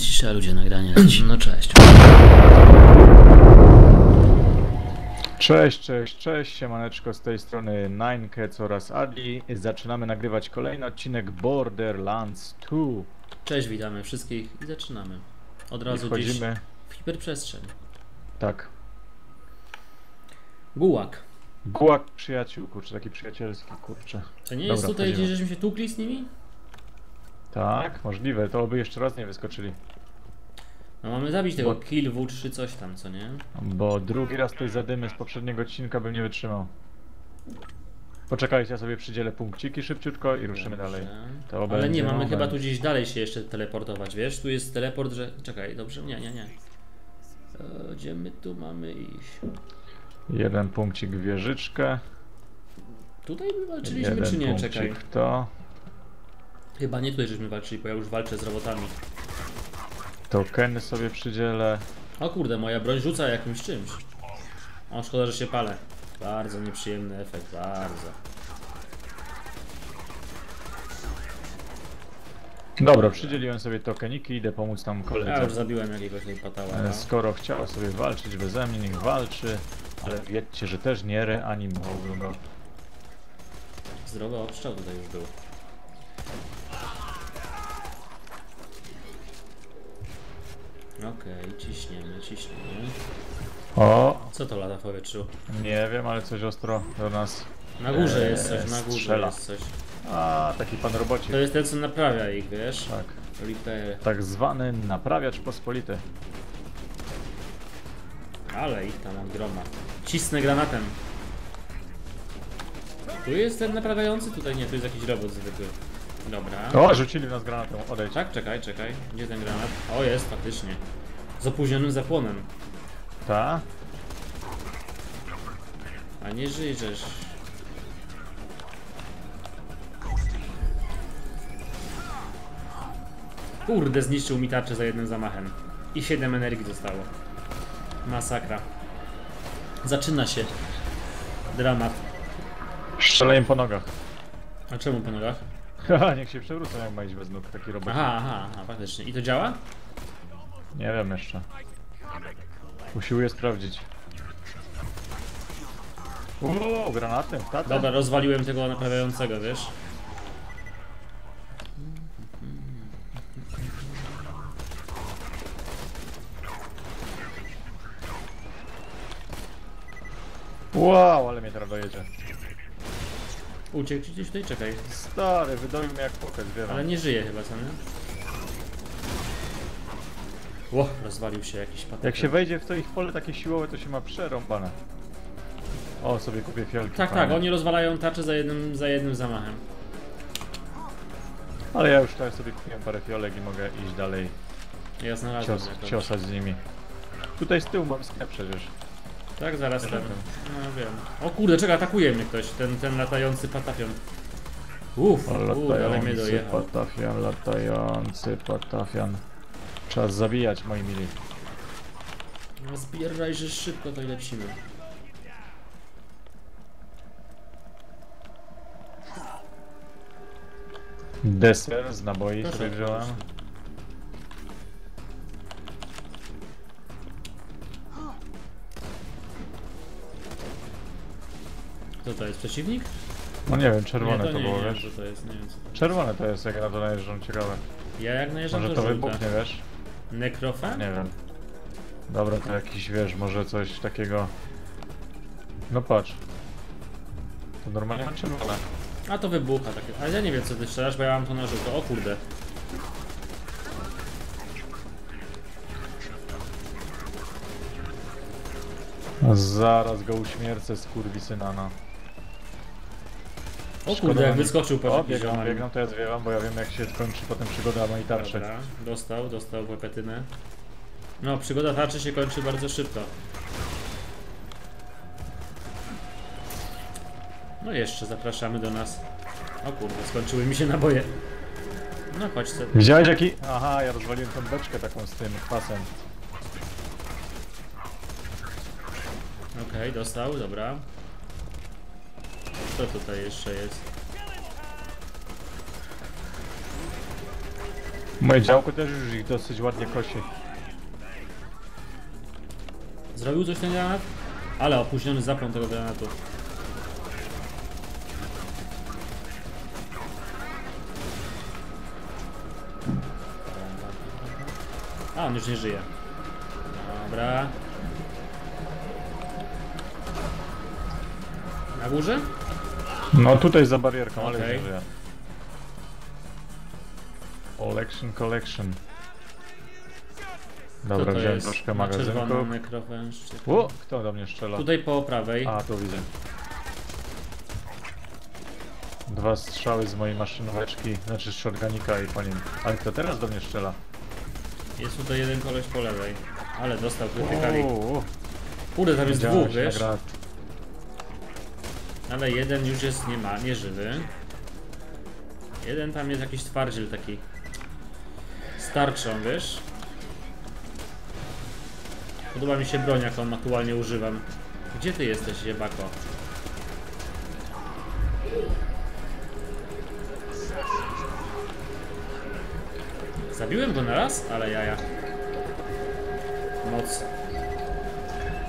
Cisza ludzie, nagranie leci. No cześć. Cześć, cześć, cześć, siemaneczko z tej strony Ninekec oraz Adi. Zaczynamy nagrywać kolejny odcinek Borderlands 2. Cześć, witamy wszystkich i zaczynamy. Od I razu gdzieś wchodzimy, w hiperprzestrzeń. tak, Gułak. gułak przyjaciół, kurczę, taki przyjacielski, kurczę. To nie Dobra, jest tutaj wchodzimy. gdzieś, żeśmy się tukli z nimi? Tak, możliwe, to by jeszcze raz nie wyskoczyli. No mamy zabić tego Bo- Kill W czy coś tam, co nie? Bo drugi raz tej zadymy z poprzedniego odcinka bym nie wytrzymał. Poczekajcie, ja sobie przydzielę punkciki szybciutko i ruszymy Dobrze. dalej. To Ale nie, mamy moment. chyba tu gdzieś dalej się jeszcze teleportować, wiesz? Tu jest teleport, że... Czekaj, dobrze? Nie, nie, nie. E, Gdzie my tu mamy iść? Jeden punkcik w wieżyczkę. Tutaj my walczyliśmy jeden czy nie? Czekaj. to. Chyba nie tutaj żeśmy walczyli, bo ja już walczę z robotami. Tokeny sobie przydzielę. O kurde, moja broń rzuca jakimś czymś. O, szkoda, że się palę. Bardzo nieprzyjemny efekt, bardzo. Dobra, przydzieliłem sobie tokeniki, idę pomóc tam Ja już koledze. zabiłem jakiegoś tej patała. E, Skoro chciała sobie walczyć beze mnie, niech walczy. Ale wiedzcie, że też nie reanimują go. Zdrowy obstrzał tutaj już był. Okej, ciśniemy, ciśniemy. O, Co to lata w powietrzu? nie wiem, ale coś ostro do nas. Na górze Eee, jest coś, na górze strzela. jest coś. A, taki pan robocik. To jest ten, co naprawia ich, wiesz? Tak. Repair. Tak zwany naprawiacz pospolity. Ale ich tam od groma. Cisnę granatem. Tu jest ten naprawiający? Tutaj nie, tu jest jakiś robot zwykły. Dobra. O, rzucili nas granatem, odejdź. Tak, czekaj, czekaj. Gdzie ten granat? O, jest faktycznie. Z opóźnionym zapłonem. Ta? A nie żyjesz. Kurde, zniszczył mi tarczę za jednym zamachem. I 7 energii zostało. Masakra. Zaczyna się. Dramat. Strzelę im po nogach. A czemu po nogach? Haha, niech się przewrócą, jak ma iść bez nóg taki robocik. Aha, aha, aha, faktycznie. I to działa? Nie wiem jeszcze. Usiłuję sprawdzić. Uuu, granatem, tata. Dobra, rozwaliłem tego naprawiającego, wiesz? Wow, ale mnie teraz dojedzie. Uciekł ci gdzieś tutaj, czekaj. Stary, wydoił mnie jak poket, wiem. Ale nie żyje chyba, co nie? Ło, rozwalił się jakiś patent. Jak się wejdzie w to ich pole takie siłowe, to się ma przerąbane. O, sobie kupię fiolki. Tak, fajne. tak, oni rozwalają tarczę za jednym, za jednym zamachem. Ale ja już tutaj sobie kupiłem parę fiolek i mogę iść dalej Ja znalazłem cios, ciosać z nimi. Tutaj z tyłu mam sklep przecież. Tak, zaraz ten. No wiem. O kurde, czekaj, atakuje mnie ktoś, ten, ten latający patafion. Uff, kurde, ale mnie latający dojechał. patafian, latający patafian. Czas zabijać, moi mili. No zbieraj, że szybko to i lecimy. Deser z naboi Proszę sobie wziąłem. Kto to jest? Przeciwnik? No nie wiem, czerwone nie, to, nie, było, nie, wiesz? to jest, nie wiem co to. Czerwone to jest, jak na to najeżdżą, ciekawe. Ja jak najeżdżam Może to wybuchnie, wiesz? Nekrofa? Nie wiem. Dobra, to jakiś, wiesz, może coś takiego... No patrz. To normalnie ma czerwone. A to wybucha takie. Ale ja nie wiem co ty strzelasz, bo ja mam to na żółto. O kurde. Zaraz go uśmiercę, skurwisyna, no. O kurde, jak wam- wyskoczył po O, biegną, to ja zwiewam, bo ja wiem jak się skończy potem przygoda mojej tarczy. Dobra, dostał, dostał łepetynę. No, przygoda tarczy się kończy bardzo szybko. No jeszcze zapraszamy do nas. O kurde, skończyły mi się naboje. No chodź sobie. Widziałeś jaki... Aha, ja rozwaliłem tą beczkę taką z tym kwasem. Okej, dostał, dobra. Co tutaj jeszcze jest? Moje działko też już ich dosyć ładnie kosi. Zrobił coś ten granat? Ale opóźniony zapłon tego granatu. A, on już nie żyje. Dobra. Na górze? No tutaj za barierką, ale nie żyje. Collection, collection. Co Dobra, wziąłem troszkę nekrofężczyk. O, kto do mnie strzela? Tutaj po prawej. A, tu widzę. Dwa strzały z mojej maszynóweczki, znaczy z shotgunika i po nim. Ale kto teraz do mnie strzela? Jest tutaj jeden koleś po lewej. Ale dostał krytykali. Kurde, tam jest dwóch, wiesz? Ale jeden już jest nie ma, nieżywy. Jeden tam jest jakiś twardziel taki. Starczą, wiesz? Podoba mi się broń, jaką aktualnie używam. Gdzie ty jesteś, jebako? Zabiłem go na raz? Ale jaja. Moc.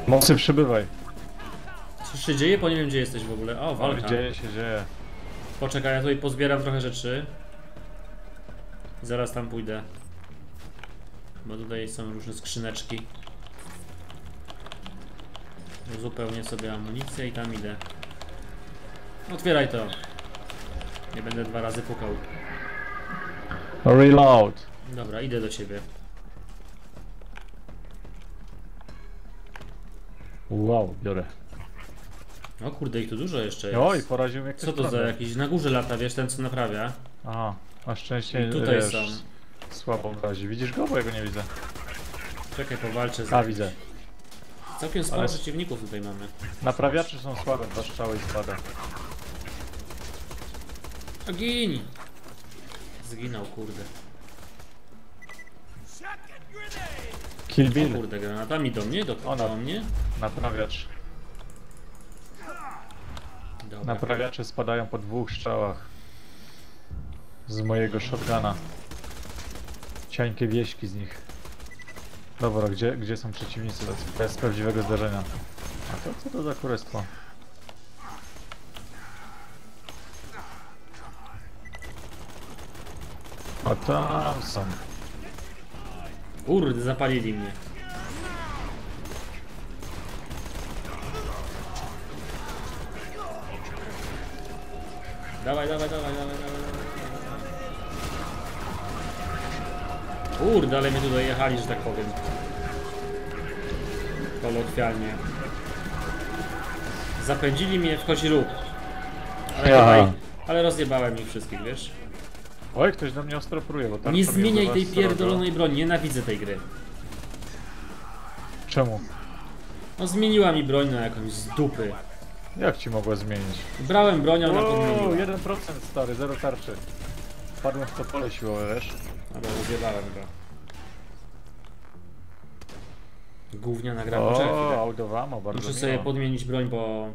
Mocy przybywaj. Co się dzieje? Bo nie wiem, gdzie jesteś w ogóle. O, walka. dzieje się, dzieje. Poczekaj, ja tutaj pozbieram trochę rzeczy. Zaraz tam pójdę. Bo tutaj są różne skrzyneczki. Uzupełnię sobie amunicję i tam idę. Otwieraj to. Nie będę dwa razy pukał. Reload. Dobra, idę do ciebie. Wow, biorę. O kurde, ich tu dużo jeszcze jest. Oj, poraził mnie Co to za jakiś na górze lata, wiesz, ten co naprawia? Aha, na szczęście I tutaj wiesz, są. słabo razi. Widzisz go? Bo ja go nie widzę. Czekaj, powalczę z A, widzę. Całkiem sporo Ale- przeciwników tutaj mamy. Naprawiacze są słabe, dwa strzały i spada. A gin! Zginął, kurde. Kill O Bill, kurde, granatami do mnie, do, Ona. do mnie. naprawiacz. Naprawiacze spadają po dwóch strzałach. Z mojego shotguna. Ciańkie wieśki z nich. Dobra, gdzie, gdzie są przeciwnicy bez, bez prawdziwego zdarzenia? A to co to za kurestwo? O tam są. Kurde, zapalili mnie. Dawaj, dawaj, dawaj, dawaj, dawaj, dawaj. Kurde, ale mnie tutaj jechali, że tak powiem. Kolokwialnie. Zapędzili mnie w kozi róg. Ale, Ja. ale rozjebałem ich wszystkich, wiesz? Oj, ktoś do mnie ostro pruje, bo tam Nie zmieniaj tej pierdolonej broni, nienawidzę tej gry. Czemu? No zmieniła mi broń na jakąś z dupy. Jak ci mogła zmienić? Brałem broń, a ona Wow, podmieniła. 1% stary, zero tarczy. Wpadłem w to pole siłowe, wiesz? Dobra, rozjebałem go. O, chwilę. audowamo, bardzo Muszę miło. sobie podmienić broń, bo...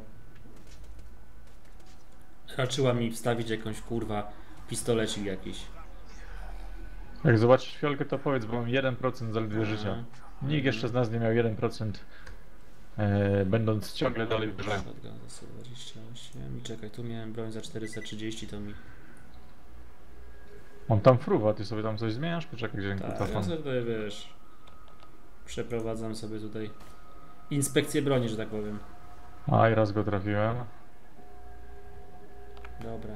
Raczyła mi wstawić jakąś kurwa pistolecik jakiś. Jak zobaczysz fiolkę, to powiedz, bo mam 1% zaledwie życia. Nikt jeszcze z nas nie miał 1%, e, będąc ciągle dalej w grze. Shotgun za 128 i czekaj, tu miałem broń za 430, to mi... On tam fruwa, ty sobie tam coś zmieniasz? Poczekaj, gdzie Tak, ja kutafon. sobie wiesz... Przeprowadzam sobie tutaj inspekcję broni, że tak powiem. A, i raz go trafiłem. Dobra.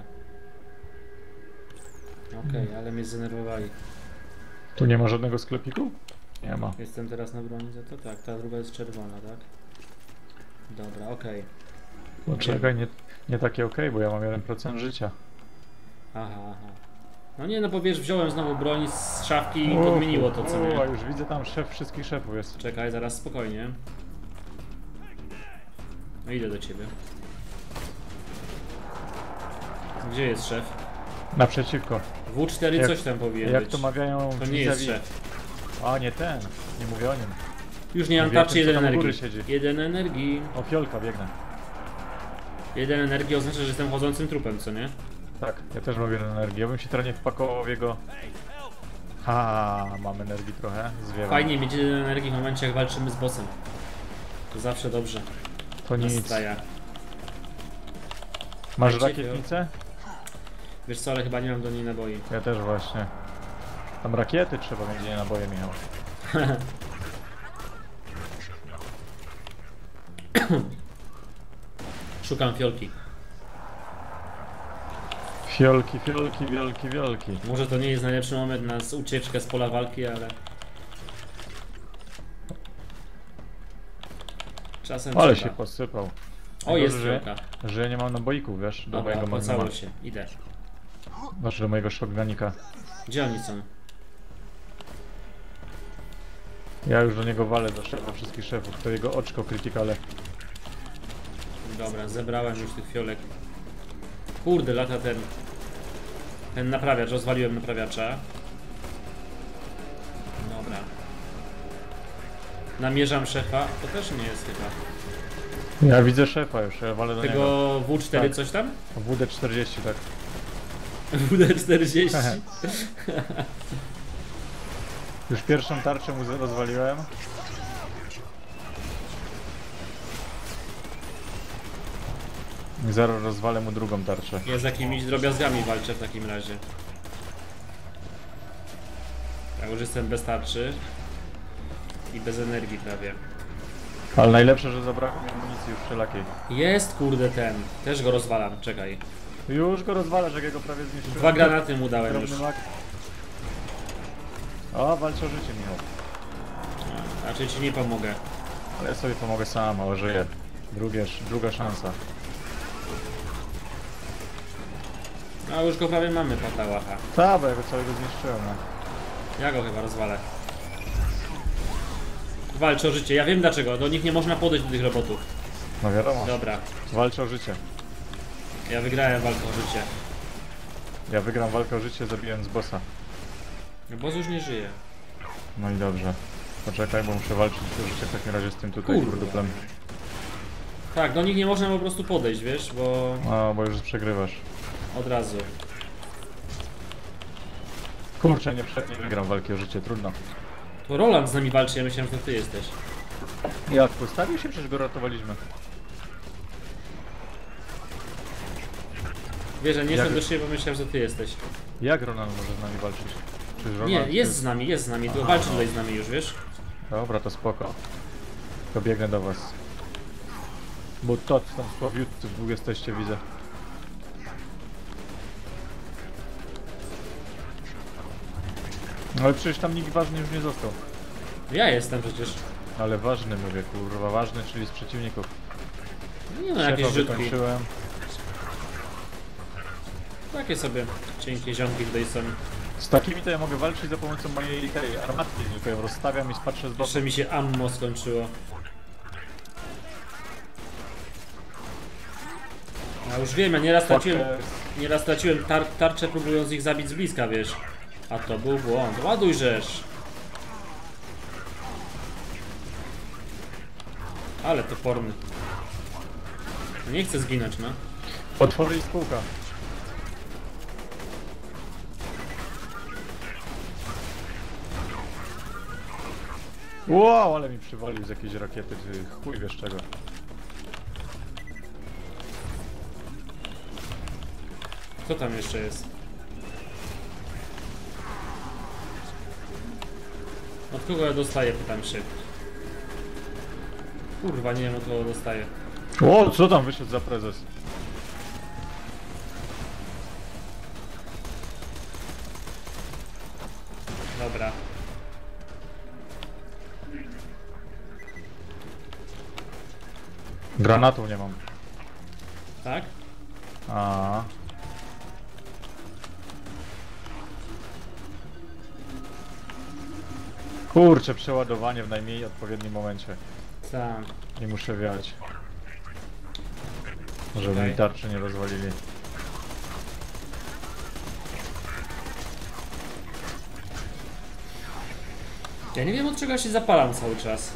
Okej, ale mnie zdenerwowali. Tu nie ma żadnego sklepiku? Nie ma. Jestem teraz na broni za to? Tak, ta druga jest czerwona, tak? Dobra, okej. Poczekaj, nie, nie takie ok, bo ja mam 1% życia. Aha, aha. No nie, no bo wiesz, wziąłem znowu broń z szafki i podmieniło to, co u, A nie? już widzę tam szef wszystkich szefów jest. Czekaj, zaraz spokojnie. No idę do ciebie. Gdzie jest szef? Naprzeciwko. W4 Jak- coś tam powinien Jak być. to mawiają To nie jest szef. A, nie ten. Nie mówię o nim. Już nie mam tarczy, jeden energii. Jeden energii. O, fiolka, biegnę. Jeden energii oznacza, że jestem chodzącym trupem, co nie? Tak, ja też mam jeden energii. Ja bym się teraz nie wpakował w jego Ha, mam energii trochę, zwiewam. Fajnie mieć jeden energii w momencie jak walczymy z bossem. To zawsze dobrze. To nic. Masz Dajcie rakietnicę? Wiesz co, ale chyba nie mam do niej naboi. Ja też właśnie. Tam rakiety trzeba mieć, nie naboje, Michał. Szukam fiolki. Fiolki, fiolki, wiolki, wiolki. Może to nie jest najlepszy moment na z- ucieczkę z pola walki, ale... Czasem Ale trzeba. się posypał. O, jest Dobrze, że- fiolka. Że ja nie mam naboików, wiesz, do Dobra, mojego opłacało się. Idę. Znaczy do mojego shotgunika. Gdzie oni są? Ja już do niego walę, do szefa wszystkich szefów. To jego oczko krytykale. Dobra, zebrałem już tych fiolek. Kurde, lata ten... Ten naprawiacz, rozwaliłem naprawiacza. Dobra. Namierzam szefa, to też nie jest chyba. Ja widzę szefa już, ja walę do niego. Tego W4 Tak. coś tam? WD-40, tak. WD-40. Już pierwszą tarczę mu rozwaliłem. I zaraz rozwalę mu drugą tarczę. Ja z jakimiś drobiazgami walczę w takim razie. Ja już jestem bez tarczy. I bez energii prawie. Ale najlepsze, że zabrakło mi amunicji już wszelakiej. Jest kurde ten. Też go rozwalam, czekaj. Już go rozwalasz, jak jego prawie zniszczyłem. Dwa granaty mu dałem już. Drobny mak. O, walczy o życie, Michał. Raczej ci nie pomogę. Ale ja sobie pomogę sam, o żyję. Drugie, druga szansa. A już go prawie mamy, patałacha. Ta, bo ja go całego zniszczyłem, no. Ja go chyba rozwalę. Walczy o życie. Ja wiem dlaczego. Do nich nie można podejść do tych robotów. No wiadomo, Dobra. o życie. Ja wygrałem walkę o życie. Ja wygram walkę o życie zabijąc bossa. Boss już nie żyje. No i dobrze. Poczekaj, bo muszę walczyć w takim razie z tym tutaj Kurde. kurduplem. Tak, do nich nie można po prostu podejść, wiesz, bo No, bo już przegrywasz. od razu. Kurczę, nie, prze- nie wygram walki o życie, trudno. To Roland z nami walczy, ja myślałem, że to ty jesteś. Jak postawił się, przecież go ratowaliśmy. Wiesz, że nie Jak- szedłem do siebie, bo myślałem, że ty jesteś. Jak Ronald może z nami walczyć? Nie, jest z nami, jest z nami, Aha. walczy tutaj z nami już, wiesz? Dobra, to spoko. To biegnę do was. Bo to tam sławiutcy w dwóch jesteście, widzę. No Ale przecież tam nikt ważny już nie został. Ja jestem przecież. Ale ważny mówię, kurwa, ważny, czyli z przeciwników. Nie no, Szefa jakieś rzutki. wykończyłem. Takie sobie cienkie ziomki tutaj są. Z takimi to ja mogę walczyć za pomocą mojej tej armatki, tylko ją rozstawiam i patrzę z boku. Jeszcze mi się ammo skończyło. Ja już wiem, ja nieraz straciłem, Fucker. nieraz straciłem tar tarczę próbując ich zabić z bliska, wiesz. A to był błąd. Ładuj rzesz! Ale toporny. No Nie chcę zginąć, no. Potwory i spółka. Wow, ale mi przywalił z jakiejś rakiety, ty chuj wiesz czego. Co tam jeszcze jest? Od kogo ja dostaję, pytam się. Kurwa, nie wiem od kogo dostaję. O, co tam wyszedł za prezes? Granatów nie mam. Tak? A. Kurczę, przeładowanie w najmniej odpowiednim momencie. Tak. Nie muszę wiać. Żeby Czekaj. mi tarczy nie rozwalili. Ja nie wiem od czego ja się zapalam cały czas.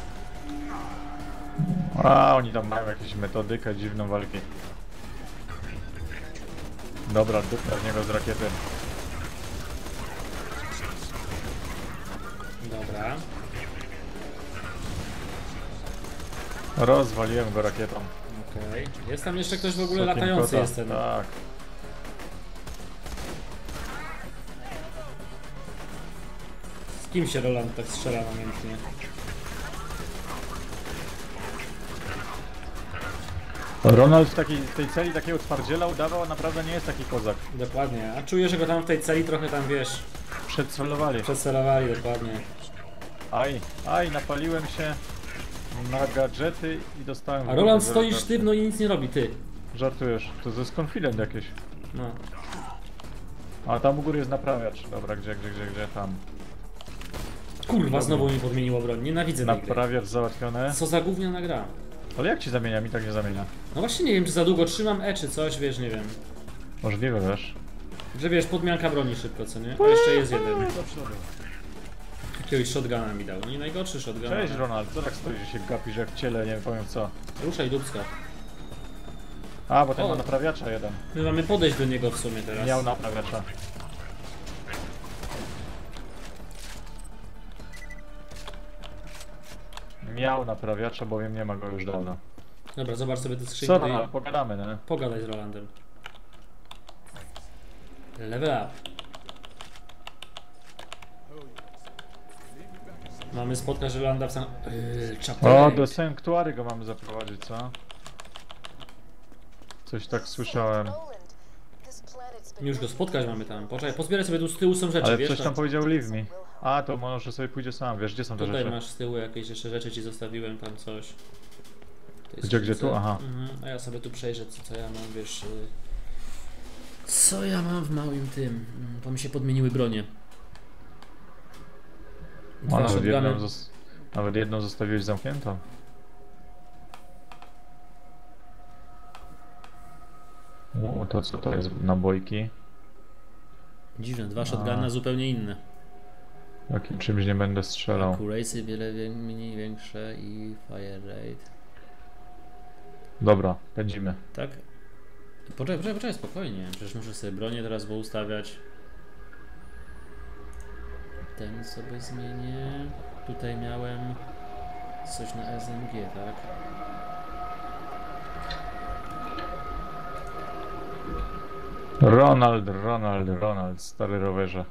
A, oni tam mają jakąś metodykę dziwną walki. Dobra, dupna w niego z rakiety. Dobra. Rozwaliłem go rakietą. Okej. Jest tam jeszcze ktoś w ogóle Sokiem latający kota. jest ten. Tak. Z kim się Roland tak strzela namiętnie? Ronald w takiej, w tej celi takiego twardziela udawał, a naprawdę nie jest taki kozak. Dokładnie. A czuję, że go tam w tej celi trochę tam wiesz. Przedcelowali. Przecelowali dokładnie. Aj, aj, napaliłem się na gadżety i dostałem... A Roland w stoi sztywno i nic nie robi, ty. Żartujesz, to jest confident jakieś. No. A tam u góry jest naprawiacz. Dobra, gdzie, gdzie, gdzie, gdzie, tam. Kurwa, znowu mi podmieniło broń. Nienawidzę. Naprawiacz załatwione. Co za gówniana gra. Ale jak ci zamienia? Mi tak nie zamienia. No właśnie nie wiem, czy za długo trzymam E czy coś, wiesz, nie wiem. Możliwe, wiesz. Że wiesz, podmianka broni szybko, co nie? A jeszcze jest jeden. Przodu. Jakiegoś shotguna mi dał. No nie najgorszy shotgun. Cześć Ronald, co tak stoisz, że się gapisz jak w ciele, nie powiem co. Ruszaj dubska. A, bo ten O. ma naprawiacza jeden. My mamy podejść do niego w sumie teraz. Miał naprawiacza. Miał naprawiacza, bowiem nie ma go już dawno. Dobra, zobacz sobie te skrzynki. Co. Ronald, pogadamy, nie? Pogadaj z Rolandem. Level up. Mamy spotkać Rolanda w sam... Yy, O, do Sanktuary go mamy zaprowadzić, co? Coś tak słyszałem. Już go spotkać mamy tam. Poczekaj, pozbieraj sobie tu z tyłu są rzeczy, Ale wiesz? ktoś tam powiedział leave me. A, to może sobie pójdzie sam, wiesz, gdzie są te Tutaj rzeczy? masz z tyłu jakieś jeszcze rzeczy, ci zostawiłem tam coś. Gdzie, gdzie tu? Aha. Mhm. A ja sobie tu przejrzę, co, co ja mam, wiesz... y, Co ja mam w małym tym? Mm, Bo mi się podmieniły bronie. Dwa nawet, jedną zos- nawet jedną zostawiłeś zamkniętą. O, to co to jest? Nabojki. Dziwne, dwa shotguny zupełnie inne. Jakim czymś nie będę strzelał. Accuracy wiele wie- mniej większe i fire rate. Dobra, pędzimy. Tak? Poczekaj, poczekaj, poczekaj, spokojnie. Przecież muszę sobie bronię teraz ustawiać. Ten sobie zmienię. Tutaj miałem coś na SMG, tak? Ronald, Ronald, Ronald, stary rowerze.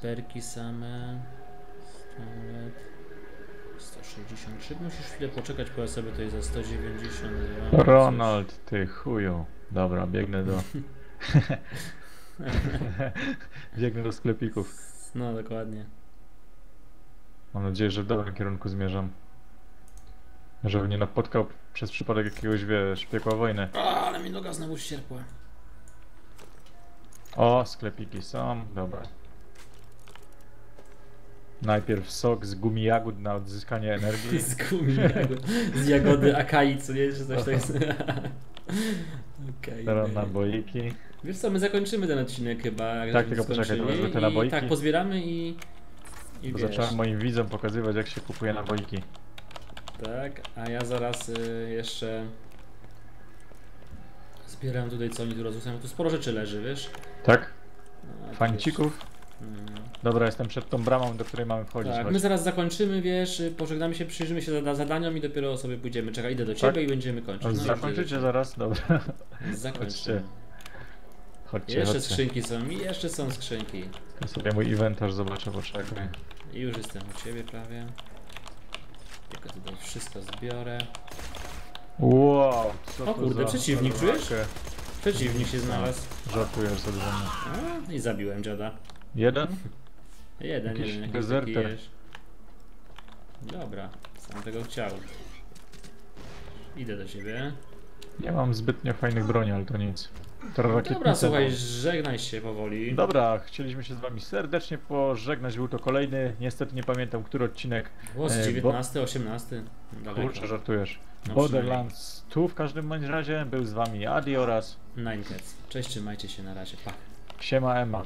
Snajperki same. Pistolet. 163. Musisz chwilę poczekać, bo ja sobie tutaj za 192. Ronald, ty chuju. Dobra, biegnę do... biegnę do sklepików. Coś. No, dokładnie. Mam nadzieję, że w dobrym kierunku zmierzam. Żeby nie napotkał przez przypadek jakiegoś, wiesz, piekła wojny. A, ale mi noga znowu ścierpła. O, sklepiki są, dobra. Najpierw sok z gumi jagód na odzyskanie energii. Z gumi, jagód, z jagody akai, co nie? Czy coś tak jest. Okej. Teraz naboiki. Wiesz co, my zakończymy ten odcinek chyba. Tak, tylko poczekaj, to wezmę te naboiki. Tak, pozbieramy i... I Bo zacząłem moim widzom pokazywać, jak się kupuje naboiki. tak, a ja zaraz y, jeszcze... Zbieram tutaj co oni tu rozrzucają. Tu sporo rzeczy leży, wiesz? Tak? No, Fancików? Mm. Dobra, jestem przed tą bramą, do której mamy wchodzić. Tak, chodź. my zaraz zakończymy, wiesz, pożegnamy się, przyjrzymy się zada- zadaniom i dopiero sobie pójdziemy. Czekaj, idę do ciebie Tak? i będziemy kończyć. No, Zakończycie zaraz? Dobra. Zakończymy. Chodźcie. Chodźcie, Jeszcze chodźcie. skrzynki są i jeszcze są skrzynki. Ja sobie mój inwentarz zobaczę, poczekaj. I już jestem u ciebie prawie. Tylko tutaj wszystko zbiorę. Wow, co O kurde, za przeciwnik, czujesz? Przeciwnik się znalazł. Żartujesz sobie ze mnie. A, i zabiłem dziada. Jeden? Jeden, Jakiś jeden, jakiś taki jesz. Dobra, sam tego chciał. Idę do ciebie. Nie mam zbytnio fajnych broni, ale to nic. Teraz Dobra, słuchaj, żegnaj się powoli. Dobra, chcieliśmy się z wami serdecznie pożegnać. Był to kolejny, niestety nie pamiętam, który odcinek. Głos e, bo- 19, 18. Daleko. Kurczę, żartujesz. No Borderlands tu w każdym bądź razie był z wami Adi oraz Nine Cats. Cześć, trzymajcie się na razie. Pa. Siema Emma.